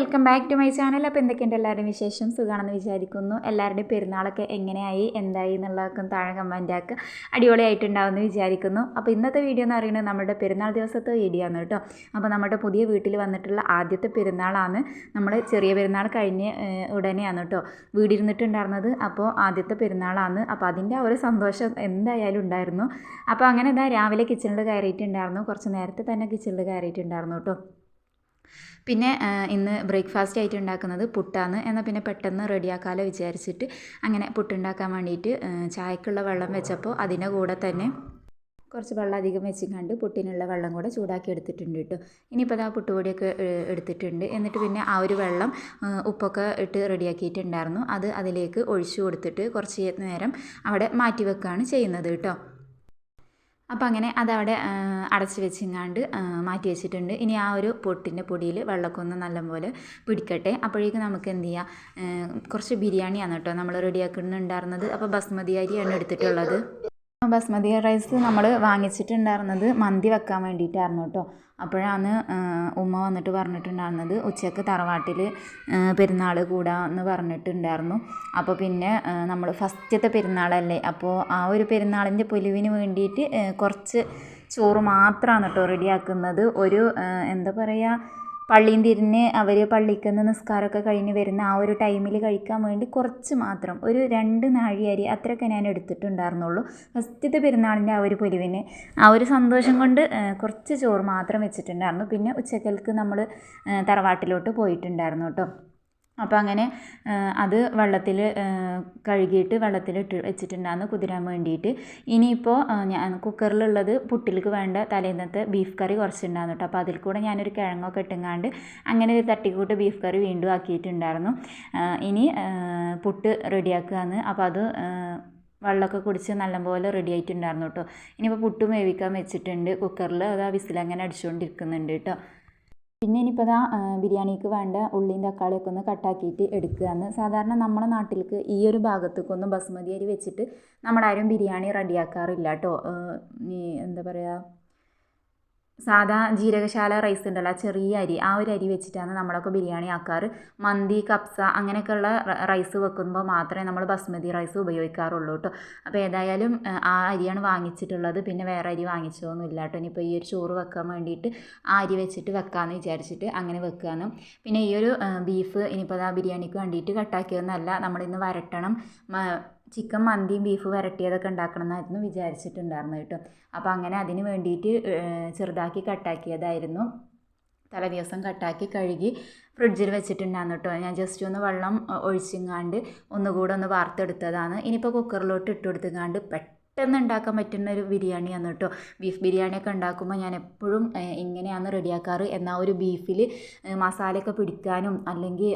Welcome back to my channel. അപ്പോൾ എന്തൊക്കെയുണ്ട് എല്ലാവരുടെയും വിശേഷം? സുഖമാണെന്ന് വിചാരിക്കുന്നു. എല്ലാവരുടെയും പെരുന്നാളൊക്കെ എങ്ങനെയായി? എന്തായി എന്നുള്ളതൊക്കെ താഴെ കമന്റ് ആക്കുക. അടിപൊളിയായിട്ടുണ്ടാവുമെന്ന് വിചാരിക്കുന്നു. അപ്പോൾ ഇന്നത്തെ വീഡിയോ എന്ന് പറയുന്നത് നമ്മുടെ പെരുന്നാൾ ദിവസത്തെ വീഡിയോ ആണ് കേട്ടോ. അപ്പോൾ നമ്മുടെ പുതിയ വീട്ടിൽ വന്നിട്ടുള്ള ആദ്യത്തെ പെരുന്നാളാണ്. നമ്മൾ ചെറിയ പെരുന്നാൾ കഴിഞ്ഞ് ഉടനെയാണ് കേട്ടോ വീടിരുന്നിട്ടുണ്ടായിരുന്നത്. അപ്പോൾ ആദ്യത്തെ പെരുന്നാളാണ്. അപ്പോൾ അതിന്റെ ഒരു സന്തോഷം എന്തായാലും ഉണ്ടായിരുന്നു. അപ്പോൾ അങ്ങനെ ഇതാ രാവിലെ കിച്ചണിൽ കയറിയിട്ടുണ്ടായിരുന്നു. കുറച്ച് നേരത്തെ തന്നെ കിച്ചണിൽ കയറിയിട്ടുണ്ടായിരുന്നു കേട്ടോ. പിന്നെ ഇന്ന് ബ്രേക്ക്ഫാസ്റ്റ് ആയിട്ട് ഉണ്ടാക്കുന്നത് പുട്ടാണ് എന്നാൽ പിന്നെ പെട്ടെന്ന് റെഡിയാക്കാമല്ലോ വിചാരിച്ചിട്ട് അങ്ങനെ പുട്ടുണ്ടാക്കാൻ വേണ്ടിയിട്ട് ചായക്കുള്ള വെള്ളം വെച്ചപ്പോൾ അതിന്റെ കൂടെ തന്നെ കുറച്ച് വെള്ളം അധികം വെച്ചിങ്ങാണ്ട് പുട്ടിനുള്ള വെള്ളം കൂടെ ചൂടാക്കി എടുത്തിട്ടുണ്ട് കേട്ടോ. ഇനിയിപ്പോൾ അത് ആ പുട്ടുപൊടിയൊക്കെ എടുത്തിട്ടുണ്ട്. എന്നിട്ട് പിന്നെ ആ ഒരു വെള്ളം ഉപ്പൊക്കെ ഇട്ട് റെഡിയാക്കിയിട്ടുണ്ടായിരുന്നു. അത് അതിലേക്ക് ഒഴിച്ചു കൊടുത്തിട്ട് കുറച്ച് നേരം അവിടെ മാറ്റി വെക്കുകയാണ് ചെയ്യുന്നത് കേട്ടോ. അപ്പോൾ അങ്ങനെ അതവിടെ അടച്ച് വെച്ചിങ്ങാണ്ട് മാറ്റി വെച്ചിട്ടുണ്ട്. ഇനി ആ ഒരു പൊട്ടിന്റെ പൊടിയിൽ വെള്ളമൊക്കെ ഒന്ന് നല്ലപോലെ പിടിക്കട്ടെ. അപ്പോഴേക്കും നമുക്ക് എന്ത് ചെയ്യാം? കുറച്ച് ബിരിയാണിയാണ് കേട്ടോ നമ്മൾ റെഡിയാക്കുന്നുണ്ടായിരുന്നത്. അപ്പോൾ ബസ്മതി അരിയാണ് എടുത്തിട്ടുള്ളത്. ബസ്മതി റൈസ് നമ്മൾ വാങ്ങിച്ചിട്ടുണ്ടായിരുന്നത് മന്തി വെക്കാൻ വേണ്ടിയിട്ടായിരുന്നു കേട്ടോ. അപ്പോഴാണ് ഉമ്മ വന്നിട്ട് പറഞ്ഞിട്ടുണ്ടായിരുന്നത്. ഉച്ചയ്ക്ക് തറവാട്ടിൽ പെരുന്നാൾ കൂടാമെന്ന് പറഞ്ഞിട്ടുണ്ടായിരുന്നു. അപ്പോൾ പിന്നെ നമ്മൾ ഫസ്റ്റത്തെ പെരുന്നാളല്ലേ? അപ്പോൾ ആ ഒരു പെരുന്നാളിന്റെ പൊലിവിന് വേണ്ടിയിട്ട് കുറച്ച് ചോറ് മാത്രമാണ് കേട്ടോ റെഡിയാക്കുന്നത്. ഒരു എന്താ പറയുക പള്ളിയും തിരിഞ്ഞ് അവർ പള്ളിക്ക് നിന്ന് നിസ്കാരമൊക്കെ കഴിഞ്ഞ് വരുന്ന ആ ഒരു ടൈമിൽ കഴിക്കാൻ വേണ്ടി കുറച്ച് മാത്രം ഒരു രണ്ട് നാഴി അരി അത്രയൊക്കെ ഞാൻ എടുത്തിട്ടുണ്ടായിരുന്നുള്ളൂ. ഫസ്റ്റത്തെ പെരുന്നാളിന്റെ ആ ഒരു പൊലിവിന് ആ ഒരു സന്തോഷം കൊണ്ട് കുറച്ച് ചോറ് മാത്രം വെച്ചിട്ടുണ്ടായിരുന്നു. പിന്നെ ഉച്ചക്കൽക്ക് നമ്മൾ തറവാട്ടിലോട്ട് പോയിട്ടുണ്ടായിരുന്നു കേട്ടോ. അപ്പോൾ അങ്ങനെ അത് വെള്ളത്തിൽ കഴുകിയിട്ട് വെള്ളത്തിലിട്ട് വെച്ചിട്ടുണ്ടായിരുന്നു കുതിരാൻ വേണ്ടിയിട്ട്. ഇനിയിപ്പോൾ ഞാൻ കുക്കറിലുള്ളത് പുട്ടിലേക്ക് വേണ്ട തലേന്നത്തെ ബീഫ് കറി കുറച്ചുണ്ടായിരുന്നു കേട്ടോ അപ്പോൾ അതിൽ കൂടെ ഞാനൊരു കിഴങ്ങൊക്കെ ഇട്ടുങ്ങാണ്ട് അങ്ങനെ ഒരു തട്ടിക്കൂട്ട് ബീഫ് കറി വീണ്ടും ആക്കിയിട്ടുണ്ടായിരുന്നു. ഇനി പുട്ട് റെഡിയാക്കുകയെന്ന് അപ്പോൾ അത് വെള്ളമൊക്കെ കുടിച്ച് നല്ലപോലെ റെഡി ആയിട്ടുണ്ടായിരുന്നു കേട്ടോ ഇനിയിപ്പോൾ പുട്ട് വേവിക്കാൻ വെച്ചിട്ടുണ്ട് കുക്കറിൽ അത് ആ വിസിലങ്ങനെ അടിച്ചുകൊണ്ടിരിക്കുന്നുണ്ട് കേട്ടോ പിന്നെ ഇനിയിപ്പോൾ ആ, ബിരിയാണിക്ക് വേണ്ട ഉള്ളിയും തക്കാളിയൊക്കെ ഒന്ന് കട്ടാക്കിയിട്ട് എടുക്കുകയാണ് സാധാരണ നമ്മുടെ നാട്ടിലേക്ക് ഈ ഒരു ഭാഗത്തേക്കൊന്നും ബസ്മതി അരി വെച്ചിട്ട് നമ്മളാരും ബിരിയാണി റെഡിയാക്കാറില്ല കേട്ടോ. ഈ എന്താ പറയുക സാധാ ജീരകശാല റൈസ് ഉണ്ടല്ലോ ചെറിയ അരി ആ ഒരു അരി വെച്ചിട്ടാണ് നമ്മളൊക്കെ ബിരിയാണി ആക്കാറ്. മന്തി കപ്സ അങ്ങനെയൊക്കെയുള്ള റൈസ് വെക്കുമ്പോൾ മാത്രമേ നമ്മൾ ബസ്മതി റൈസ് ഉപയോഗിക്കാറുള്ളൂ കേട്ടോ അപ്പോൾ ഏതായാലും ആ, അരിയാണ് വാങ്ങിച്ചിട്ടുള്ളത്. പിന്നെ വേറെ അരി വാങ്ങിച്ചതൊന്നും ഇല്ല കേട്ടോ ഇനിയിപ്പോൾ ഈ ഒരു ചോറ് വെക്കാൻ വേണ്ടിയിട്ട് ആ അരി വെച്ചിട്ട് വെക്കാമെന്ന് വിചാരിച്ചിട്ട് അങ്ങനെ വെക്കുകയാണ് പിന്നെ ഈ ഒരു ബീഫ് ഇനിയിപ്പോൾ ആ ബിരിയാണിക്ക് വേണ്ടിയിട്ട് കട്ടാക്കിയതൊന്നല്ല നമ്മളിന്ന് വരട്ടണം. ചിക്കൻ മന്തിയും ബീഫ് വരട്ടിയതൊക്കെ ഉണ്ടാക്കണം എന്നായിരുന്നു വിചാരിച്ചിട്ടുണ്ടായിരുന്നു കേട്ടോ. അപ്പോൾ അങ്ങനെ അതിന് വേണ്ടിയിട്ട് ചെറുതാക്കി കട്ടാക്കിയതായിരുന്നു. തലേ ദിവസം കട്ടാക്കി കഴുകി ഫ്രിഡ്ജിൽ വെച്ചിട്ടുണ്ടായിരുന്നു കേട്ടോ. ഞാൻ ജസ്റ്റ് ഒന്ന് വെള്ളം ഒഴിച്ചിങ്ങാണ്ട് ഒന്നുകൂടെ ഒന്ന് വാർത്തെടുത്തതാണ്. ഇനിയിപ്പോൾ കുക്കറിലോട്ട് ഇട്ട് കൊടുത്തുങ്ങാണ്ട് പെട്ടെന്ന് ഉണ്ടാക്കാൻ പറ്റുന്ന ഒരു ബിരിയാണിയാണ് കേട്ടോ. ബീഫ് ബിരിയാണിയൊക്കെ ഉണ്ടാക്കുമ്പോൾ ഞാൻ എപ്പോഴും ഇങ്ങനെയാണ് റെഡിയാക്കാറ്. എന്നാൽ ഒരു ബീഫിൽ മസാലയൊക്കെ പിടിക്കാനും അല്ലെങ്കിൽ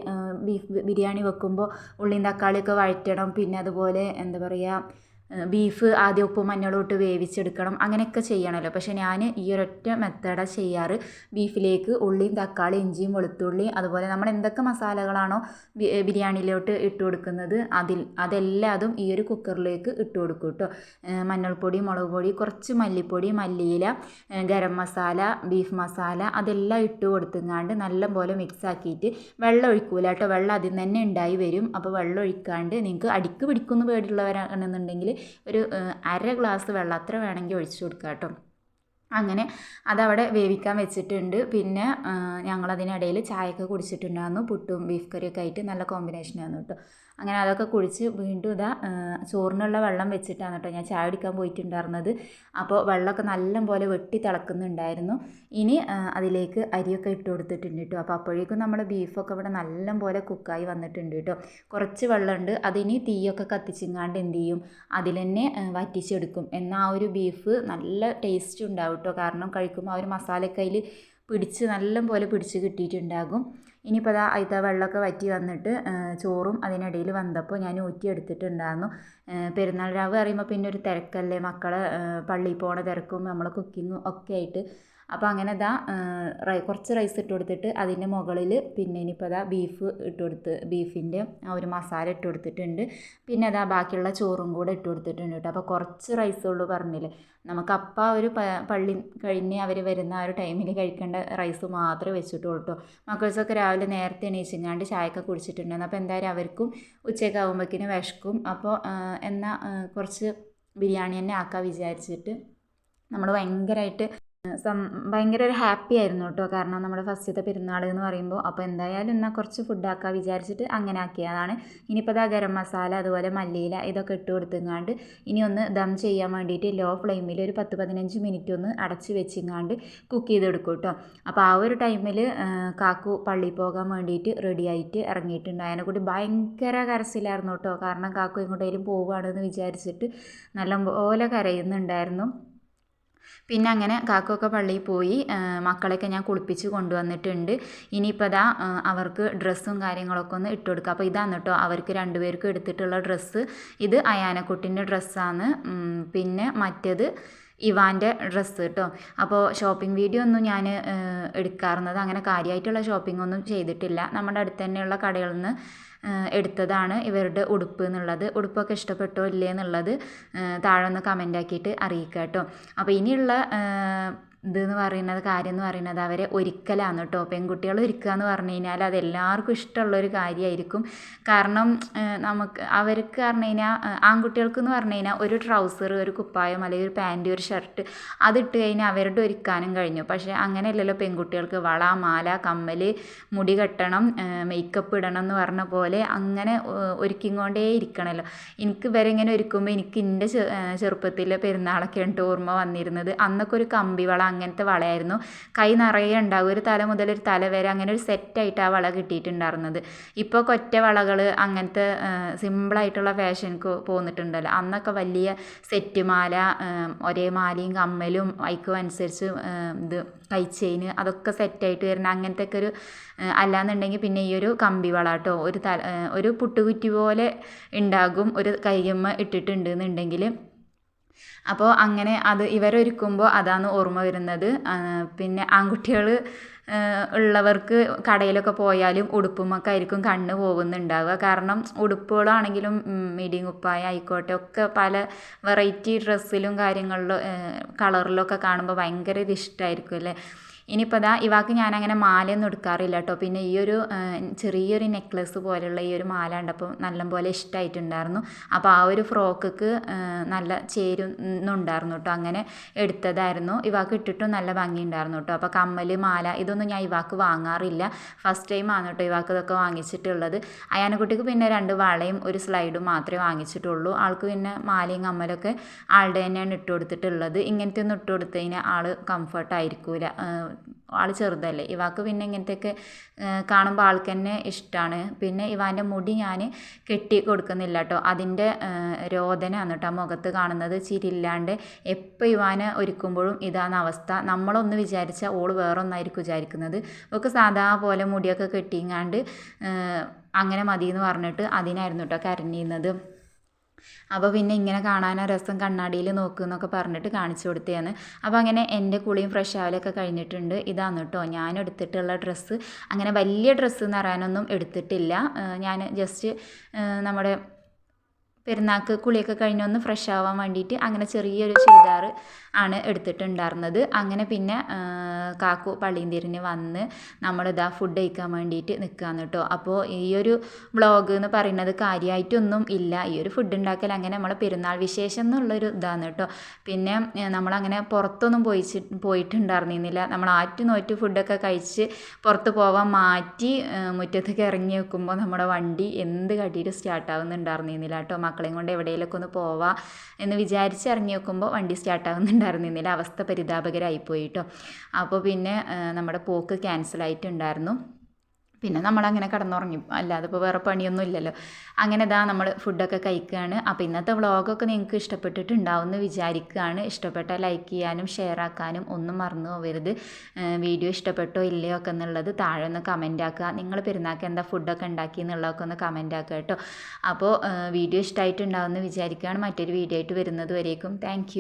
ബീഫ് ബിരിയാണി വെക്കുമ്പോൾ ഉള്ളിയും തക്കാളിയൊക്കെ വഴറ്റണം. പിന്നെ അതുപോലെ എന്താ പറയുക ബീഫ് ആദ്യം ഉപ്പും മഞ്ഞളോട്ട് വേവിച്ചെടുക്കണം. അങ്ങനെയൊക്കെ ചെയ്യണമല്ലോ പക്ഷേ ഞാൻ ഈ ഒരൊറ്റ മെത്തേഡാണ് ചെയ്യാറ്. ബീഫിലേക്ക് ഉള്ളിയും തക്കാളി ഇഞ്ചിയും വെളുത്തുള്ളി അതുപോലെ നമ്മൾ എന്തൊക്കെ മസാലകളാണോ ബിരിയാണിയിലോട്ട് ഇട്ട് കൊടുക്കുന്നത് അതിൽ അതെല്ലാതും ഈ ഒരു കുക്കറിലേക്ക് ഇട്ട് കൊടുക്കും കേട്ടോ. മഞ്ഞൾപ്പൊടി മുളക് പൊടി കുറച്ച് മല്ലിപ്പൊടി മല്ലിയില ഗരം മസാല ബീഫ് മസാല അതെല്ലാം ഇട്ട് കൊടുത്തുങ്ങാണ്ട് നല്ലപോലെ മിക്സ് ആക്കിയിട്ട് വെള്ളം ഒഴിക്കൂല കേട്ടോ. വെള്ളം അതിൽ നിന്ന് തന്നെ ഉണ്ടായി വരും. അപ്പോൾ വെള്ളം ഒഴിക്കാണ്ട് നിങ്ങൾക്ക് അടിക്ക് പിടിക്കുന്നു പേടിയുള്ളവരാണെന്നുണ്ടെങ്കിൽ ഒരു അര ഗ്ലാസ് വെള്ളം അത്ര വേണമെങ്കിൽ ഒഴിച്ചു കൊടുക്കുക കേട്ടോ. അങ്ങനെ അതവിടെ വേവിക്കാൻ വെച്ചിട്ടുണ്ട്. പിന്നെ ഞങ്ങളതിനിടയിൽ ചായയൊക്കെ കുടിച്ചിട്ടുണ്ടായിരുന്നു. പുട്ടും ബീഫ് കറിയൊക്കെ ആയിട്ട് നല്ല കോമ്പിനേഷനായിരുന്നു കേട്ടോ. അങ്ങനെ അതൊക്കെ കുഴിച്ച് വീണ്ടും ഇതാ ചോറിനുള്ള വെള്ളം വെച്ചിട്ടാണ് കേട്ടോ ഞാൻ ചായ കുടിക്കാൻ പോയിട്ടുണ്ടായിരുന്നത്. അപ്പോൾ വെള്ളമൊക്കെ നല്ല പോലെ വെട്ടി തിളക്കുന്നുണ്ടായിരുന്നു. ഇനി അതിലേക്ക് അരിയൊക്കെ ഇട്ട് കൊടുത്തിട്ടുണ്ട് കേട്ടോ. അപ്പോൾ അപ്പോഴേക്കും നമ്മുടെ ബീഫൊക്കെ ഇവിടെ നല്ല പോലെ കുക്കായി വന്നിട്ടുണ്ട് കേട്ടോ. കുറച്ച് വെള്ളമുണ്ട്. അതിനി തീയൊക്കെ കത്തിച്ചിങ്ങാണ്ട് എന്ത് ചെയ്യും? അതിൽ തന്നെ വറ്റിച്ചെടുക്കും. എന്നാൽ ആ ഒരു ബീഫ് നല്ല ടേസ്റ്റ് ഉണ്ടാവും കേട്ടോ. കാരണം കഴിക്കുമ്പോൾ ആ ഒരു മസാലക്കയിൽ പിടിച്ച് നല്ലപോലെ പിടിച്ച് കിട്ടിയിട്ടുണ്ടാകും. ഇനിയിപ്പോൾ അതാ അതിന്റെ വെള്ളമൊക്കെ വറ്റി വന്നിട്ട് ചോറും അതിനിടയിൽ വന്നപ്പോൾ ഞാൻ ഊറ്റി എടുത്തിട്ടുണ്ടായിരുന്നു. ആ, പെരുന്നാൾ രാവ് പറയുമ്പോൾ പിന്നെ ഒരു തിരക്കല്ലേ? മക്കളെ പള്ളിയിൽ പോണ തിരക്കും നമ്മളെ കുക്കിങ്ങും ഒക്കെ ആയിട്ട് അപ്പോൾ അങ്ങനെ ഇതാ കുറച്ച് റൈസ് ഇട്ട് കൊടുത്തിട്ട് അതിന്റെ മുകളിൽ പിന്നെ ഇനിയിപ്പോൾ അതാ ബീഫ് ഇട്ട് കൊടുത്ത് ബീഫിന്റെ ആ ഒരു മസാല ഇട്ട് കൊടുത്തിട്ടുണ്ട്. പിന്നെ അതാ ബാക്കിയുള്ള ചോറും കൂടെ ഇട്ട് കൊടുത്തിട്ടുണ്ട് കേട്ടോ. അപ്പോൾ കുറച്ച് റൈസേ ഉള്ളൂ പറഞ്ഞില്ലേ. നമുക്ക് അപ്പം ഒരു പള്ളി കഴിഞ്ഞ് അവർ വരുന്ന ആ ഒരു ടൈമിൽ കഴിക്കേണ്ട റൈസ് മാത്രമേ വെച്ചിട്ടുള്ളൂ കേട്ടോ. മക്കൾസൊക്കെ രാവിലെ നേരത്തെ എണീച്ചിങ്ങാണ്ട് ചായയൊക്കെ കുടിച്ചിട്ടുണ്ടായിരുന്നു. അപ്പോൾ എന്തായാലും അവർക്കും ഉച്ചയ്ക്ക് ആകുമ്പോഴേക്കിനും വിശക്കും അപ്പോൾ എന്നാൽ കുറച്ച് ബിരിയാണി തന്നെ ആക്കാൻ വിചാരിച്ചിട്ട് നമ്മൾ ഭയങ്കരമായിട്ട് ഭയങ്കര ഒരു ഹാപ്പി ആയിരുന്നു കേട്ടോ കാരണം നമ്മുടെ ഫസ്റ്റത്തെ പെരുന്നാൾ എന്ന് പറയുമ്പോൾ അപ്പോൾ എന്തായാലും എന്നാൽ കുറച്ച് ഫുഡ് ആക്കാൻ വിചാരിച്ചിട്ട് അങ്ങനെ ആക്കിയതാണ്. ഇനിയിപ്പോൾ ഇതാ ഗരം മസാല അതുപോലെ മല്ലിയില ഇതൊക്കെ ഇട്ട് കൊടുത്തെങ്ങാണ്ട് ഇനി ഒന്ന് ദം ചെയ്യാൻ വേണ്ടിയിട്ട് ലോ ഫ്ലെയിമിൽ ഒരു പത്ത് പതിനഞ്ച് മിനിറ്റ് ഒന്ന് അടച്ച് വെച്ചിങ്ങാണ്ട് കുക്ക് ചെയ്തെടുക്കും കേട്ടോ അപ്പോൾ ആ ഒരു ടൈമിൽ കാക്കു പള്ളി പോകാൻ വേണ്ടിയിട്ട് റെഡി ആയിട്ട് ഇറങ്ങിയിട്ടുണ്ട് അതിനെ കൂടി ഭയങ്കര കരച്ചിലായിരുന്നു കേട്ടോ കാരണം കാക്കു എങ്ങോട്ടേലും പോവുകയാണെന്ന് വിചാരിച്ചിട്ട് നല്ലപോലെ കരയുന്നുണ്ടായിരുന്നു. പിന്നെ അങ്ങനെ കാക്കൊക്കെ പള്ളിയിൽ പോയി മക്കളെയൊക്കെ ഞാൻ കുളിപ്പിച്ച് കൊണ്ടുവന്നിട്ടുണ്ട്. ഇനിയിപ്പോൾ അതാ അവർക്ക് ഡ്രസ്സും കാര്യങ്ങളൊക്കെ ഒന്ന് ഇട്ട് കൊടുക്കുക അപ്പോൾ ഇതാണ് കേട്ടോ അവർക്ക് രണ്ടുപേർക്കും എടുത്തിട്ടുള്ള ഡ്രസ്സ്. ഇത് അയാനക്കുട്ടിന്റെ ഡ്രസ്സാണ്. പിന്നെ മറ്റേത് ഇവാന്റെ ഡ്രസ്സ് കേട്ടോ. അപ്പോൾ ഷോപ്പിംഗ് വീഡിയോ ഒന്നും ഞാൻ എടുക്കാറുന്നത് അങ്ങനെ കാര്യമായിട്ടുള്ള ഷോപ്പിംഗ് ഒന്നും ചെയ്തിട്ടില്ല. നമ്മുടെ അടുത്ത് തന്നെയുള്ള കടകളിൽ നിന്ന് എടുത്തതാണ് ഇവരുടെ ഉടുപ്പ് എന്നുള്ളത്. ഉടുപ്പൊക്കെ ഇഷ്ടപ്പെട്ടോ ഇല്ലേ എന്നുള്ളത് താഴെ ഒന്ന് കമന്റ് ആക്കിയിട്ട് അറിയിക്കുക കേട്ടോ അപ്പോൾ ഇനിയുള്ള ഇതെന്ന് പറയുന്നത് കാര്യം എന്ന് പറയുന്നത് അവരെ ഒരിക്കലാണ് കേട്ടോ. പെൺകുട്ടികൾ ഒരുക്കുക എന്ന് പറഞ്ഞു കഴിഞ്ഞാൽ അത് എല്ലാവർക്കും ഇഷ്ടമുള്ളൊരു കാര്യമായിരിക്കും. കാരണം നമുക്ക് അവർക്ക് പറഞ്ഞു കഴിഞ്ഞാൽ ആൺകുട്ടികൾക്ക് എന്ന് പറഞ്ഞു കഴിഞ്ഞാൽ ഒരു ട്രൗസർ ഒരു കുപ്പായം അല്ലെങ്കിൽ ഒരു പാന്റ് ഒരു ഷർട്ട് അതിട്ട് കഴിഞ്ഞാൽ അവരുടെ ഒരുക്കാനും കഴിഞ്ഞു. പക്ഷേ അങ്ങനെയല്ലല്ലോ പെൺകുട്ടികൾക്ക് വള മാല കമ്മൽ മുടി കെട്ടണം മേക്കപ്പ് ഇടണം എന്ന് പറഞ്ഞ പോലെ അങ്ങനെ ഒരുക്കിക്കൊണ്ടേ ഇരിക്കണമല്ലോ എനിക്ക് ഇവരെ ഇങ്ങനെ ഒരുക്കുമ്പോൾ എനിക്ക് എന്റെ ചെറുപ്പത്തിലെ പെരുന്നാളൊക്കെ ഉണ്ട് ഓർമ്മ വന്നിരുന്നത് അന്നൊക്കെ ഒരു കമ്പി വള അങ്ങനത്തെ വളയായിരുന്നു. കൈ നിറയെ ഉണ്ടാവും. ഒരു തല മുതൽ ഒരു തല വരെ അങ്ങനെ ഒരു സെറ്റായിട്ട് ആ വള കിട്ടിയിട്ടുണ്ടായിരുന്നത്. ഇപ്പോൾ കൊറ്റ വളകൾ അങ്ങനത്തെ സിമ്പിളായിട്ടുള്ള ഫാഷൻക്ക് പോന്നിട്ടുണ്ടല്ലോ. അന്നൊക്കെ വലിയ സെറ്റ് മാല ഒരേ മാലയും കമ്മലും ഐക്കും അനുസരിച്ച് ഇത് കൈ അതൊക്കെ സെറ്റായിട്ട് വരുന്ന അങ്ങനത്തെ ഒക്കെ ഒരു അല്ലാന്നുണ്ടെങ്കിൽ പിന്നെ ഈ ഒരു കമ്പി വള കേട്ടോ. ഒരു തല ഒരു പുട്ടുകുറ്റി പോലെ ഉണ്ടാകും. ഒരു കൈയമ്മ ഇട്ടിട്ടുണ്ട് എന്നുണ്ടെങ്കിൽ അപ്പോൾ അങ്ങനെ അത് ഇവരൊരുക്കുമ്പോൾ അതാണ് ഓർമ്മ വരുന്നത്. പിന്നെ ആൺകുട്ടികൾ ഉള്ളവർക്ക് കടയിലൊക്കെ പോയാലും ഉടുപ്പുമൊക്കെ ആയിരിക്കും കണ്ണ് പോകുന്നുണ്ടാവുക. കാരണം ഉടുപ്പുകളാണെങ്കിലും മിഡിയും കുപ്പായ ആയിക്കോട്ടെ ഒക്കെ പല വെറൈറ്റി ഡ്രസ്സിലും കാര്യങ്ങളിലും കളറിലൊക്കെ കാണുമ്പോൾ ഭയങ്കര ഇതിഷ്ടമായിരിക്കും അല്ലേ? ഇനിയിപ്പോൾ ഇതാ ഇവാക്ക് ഞാനങ്ങനെ മാലയൊന്നും എടുക്കാറില്ല കേട്ടോ പിന്നെ ഈ ഒരു ചെറിയൊരു നെക്ലസ് പോലെയുള്ള ഈ ഒരു മാല കണ്ടപ്പോൾ നല്ലപോലെ ഇഷ്ടമായിട്ടുണ്ടായിരുന്നു അപ്പോൾ ആ ഒരു ഫ്രോക്ക് നല്ല ചേരുന്നുണ്ടായിരുന്നു കേട്ടോ അങ്ങനെ എടുത്തതായിരുന്നു. ഇവാക്ക് ഇട്ടിട്ടും നല്ല ഭംഗിയുണ്ടായിരുന്നു കേട്ടോ അപ്പോൾ കമ്മൽ മാല ഇതൊന്നും ഞാൻ ഇവാക്ക് വാങ്ങാറില്ല. ഫസ്റ്റ് ടൈം ആണ് കേട്ടോ ഇവാക്ക് ഇതൊക്കെ വാങ്ങിച്ചിട്ടുള്ളത്. അയാനക്കുട്ടിക്ക് പിന്നെ രണ്ട് വളയും ഒരു സ്ലൈഡും മാത്രമേ വാങ്ങിച്ചിട്ടുള്ളൂ. ആൾക്ക് പിന്നെ മാലയും കമ്മലൊക്കെ ആളുടെ തന്നെയാണ് ഇട്ട് കൊടുത്തിട്ടുള്ളത്. ഇങ്ങനത്തെ ഒന്നും ഇട്ട് കൊടുത്തു കഴിഞ്ഞാൽ ആൾ കംഫർട്ട് ആയിരിക്കില്ല ആൾ ചെറുതല്ലേ. ഇവാക്ക് പിന്നെ ഇങ്ങനത്തെയൊക്കെ കാണുമ്പോൾ ആൾക്ക് തന്നെ ഇഷ്ടമാണ് പിന്നെ ഇവാന്റെ മുടി ഞാൻ കെട്ടി കൊടുക്കുന്നില്ല കേട്ടോ അതിന്റെ രോദനമാണ് കേട്ടോ മുഖത്ത് കാണുന്നത്. ചിരില്ലാണ്ട് എപ്പോൾ ഇവാനെ ഒരുക്കുമ്പോഴും ഇതാണ് അവസ്ഥ. നമ്മളൊന്ന് വിചാരിച്ചാൽ ഓൾ വേറൊന്നായിരിക്കും വിചാരിക്കുന്നത്. ഒക്കെ സാധാ പോലെ മുടിയൊക്കെ കെട്ടിങ്ങാണ്ട് അങ്ങനെ മതി എന്ന് പറഞ്ഞിട്ട് അതിനായിരുന്നു കേട്ടോ കരഞ്ഞിരുന്നത്. അപ്പോൾ പിന്നെ ഇങ്ങനെ കാണാനോ രസം കണ്ണാടിയിൽ നോക്കുന്നൊക്കെ പറഞ്ഞിട്ട് കാണിച്ചു കൊടുത്തതാണ് അപ്പോൾ അങ്ങനെ എന്റെ കുളിയും ഫ്രഷ് ആവലൊക്കെ കഴിഞ്ഞിട്ടുണ്ട്. ഇതാണ് കേട്ടോ. ഞാൻ എടുത്തിട്ടുള്ള ഡ്രസ്സ് അങ്ങനെ വലിയ ഡ്രസ്സ് എന്ന് പറയാനൊന്നും എടുത്തിട്ടില്ല. ഞാൻ ജസ്റ്റ് നമ്മുടെ പെരുന്നാൾക്ക് കുളിയൊക്കെ കഴിഞ്ഞൊന്ന് ഫ്രഷ് ആവാൻ വേണ്ടിയിട്ട് അങ്ങനെ ചെറിയൊരു ചുരിദാർ ആണ് എടുത്തിട്ടുണ്ടായിരുന്നത്. അങ്ങനെ പിന്നെ കാക്കു പള്ളിയും തിരിഞ്ഞ് വന്ന് നമ്മളിതാ ഫുഡ് കഴിക്കാൻ വേണ്ടിയിട്ട് നിൽക്കുകയാണ് കേട്ടോ. അപ്പോൾ ഈ ഒരു വ്ളോഗ് എന്ന് പറയുന്നത് കാര്യമായിട്ടൊന്നും ഇല്ല. ഈ ഒരു ഫുഡ് ഉണ്ടാക്കൽ അങ്ങനെ നമ്മളെ പെരുന്നാൾ വിശേഷം എന്നുള്ളൊരു ഇതാണ് കേട്ടോ. പിന്നെ നമ്മളങ്ങനെ പുറത്തൊന്നും പോയിച്ച് പോയിട്ടുണ്ടായിരുന്നില്ല. നമ്മൾ ആറ്റു നോറ്റ് ഫുഡൊക്കെ കഴിച്ച് പുറത്ത് പോവാൻ മാറ്റി മുറ്റത്തേക്ക് ഇറങ്ങി വെക്കുമ്പോൾ നമ്മുടെ വണ്ടി എന്ത് കട്ടിയിട്ട് സ്റ്റാർട്ട് ആവുന്നുണ്ടായിരുന്നില്ല കേട്ടോ. മക്കളെയും കൊണ്ട് എവിടെയെങ്കിലൊക്കെ ഒന്ന് പോവാം എന്ന് വിചാരിച്ച് ഇറങ്ങി വെക്കുമ്പോൾ വണ്ടി സ്റ്റാർട്ട് ആവുന്നുണ്ടായിരുന്നില്ല അവസ്ഥ പരിതാപകരമായിപ്പോയി പോയിട്ടോ അപ്പോൾ പിന്നെ നമ്മുടെ പോക്ക് ക്യാൻസലായിട്ടുണ്ടായിരുന്നു പിന്നെ നമ്മളങ്ങനെ കിടന്നുറങ്ങി. അല്ലാതെ ഇപ്പോൾ വേറെ പണിയൊന്നും ഇല്ലല്ലോ. അങ്ങനെ ഇതാ നമ്മൾ ഫുഡൊക്കെ കഴിക്കുകയാണ് അപ്പോൾ ഇന്നത്തെ വ്ളോഗൊക്കെ നിങ്ങൾക്ക് ഇഷ്ടപ്പെട്ടിട്ടുണ്ടാവും എന്ന് വിചാരിക്കുകയാണ് ഇഷ്ടപ്പെട്ട ലൈക്ക് ചെയ്യാനും ഷെയർ ആക്കാനും ഒന്നും മറന്നു പോകരുത്. വീഡിയോ ഇഷ്ടപ്പെട്ടോ ഇല്ലയോ ഒക്കെ എന്നുള്ളത് താഴെ ഒന്ന് കമന്റ് ആക്കുക. നിങ്ങൾ പെരുന്നാൾക്ക് എന്താ ഫുഡൊക്കെ ഉണ്ടാക്കി എന്നുള്ളതൊക്കെ ഒന്ന് കമന്റ് ആക്കുക കേട്ടോ. അപ്പോൾ വീഡിയോ ഇഷ്ടമായിട്ടുണ്ടാവും എന്ന് വിചാരിക്കുകയാണ്. മറ്റൊരു വീഡിയോ ആയിട്ട് വരുന്നത് വരേക്കും. താങ്ക്